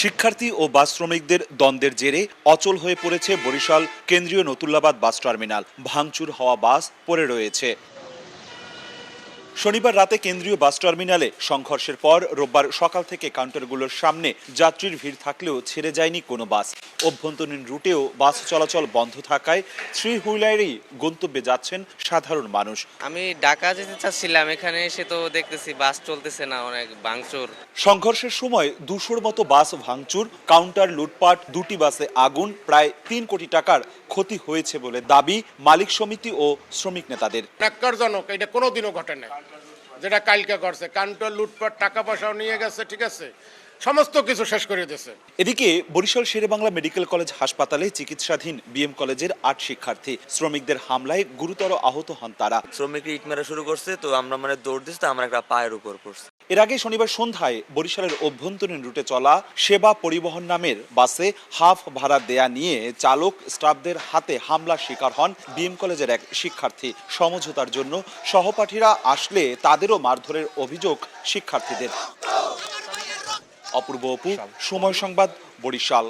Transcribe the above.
শিক্ষার্থী ও বাস শ্রমিকদের দ্বন্দ্বের জেরে অচল হয়ে পড়েছে বরিশাল কেন্দ্রীয় নতুল্লাবাদ বাস টার্মিনাল। ভাঙচুর হওয়া বাস পড়ে রয়েছে। শনিবার রাতে কেন্দ্রীয় বাস টার্মিনালে সংঘর্ষের পর রোববার সকাল থেকে কাউন্টারগুলোর সামনে যাত্রীর ভিড় থাকলেও ছেড়ে যায়নি কোনো বাস। অভ্যন্তরীণ রুটেও বাস চলাচল বন্ধ থাকায় থ্রি হুইলারেই গন্তব্যে যাচ্ছেন সাধারণ মানুষ। আমি ঢাকা যেতে চাচ্ছিলাম এখানে এসে তো দেখতেছি বাস চলতেছে না অনেক ভাঙচুর। সংঘর্ষের সময় দুশোর মতো বাস ভাঙচুর কাউন্টার লুটপাট দুটি বাসে আগুন প্রায় তিন কোটি টাকার ক্ষতি হয়েছে বলে দাবি মালিক সমিতি ও শ্রমিক নেতাদের। ন্যাক্কারজনক, এটা কোনোদিনও ঘটে না যেটা কালকে করছে কাউন্টার লুটপাট, টাকা পয়সাও নিয়ে গেছে, ঠিক আছে? সমস্ত কিছু শেষ করে দিয়েছে। এদিকে বরিশাল শেরেবাংলা মেডিকেল কলেজ হাসপাতালে চিকিৎসাধীন বিএম কলেজের আট শিক্ষার্থী শ্রমিকদের হামলায় গুরুতর আহত হন তারা। শ্রমিক ইট মারা শুরু করছে তো আমরা মানে দৌড় দিচ্ছি আমরা একটা পায়ের উপর পড়ছি। এর আগে শনিবার সন্ধ্যায় বরিশালের অভ্যন্তরীণ রুটে চলা সেবা পরিবহন নামের বাসে হাফ ভাড়া দেয়া নিয়ে চালক স্টাফদের হাতে হামলার শিকার হন বিএম কলেজের এক শিক্ষার্থী। সমঝোতার জন্য সহপাঠীরা আসলে তাদেরও মারধরের অভিযোগ শিক্ষার্থীদের। অপূর্ব অপু সময় সংবাদ বরিশাল।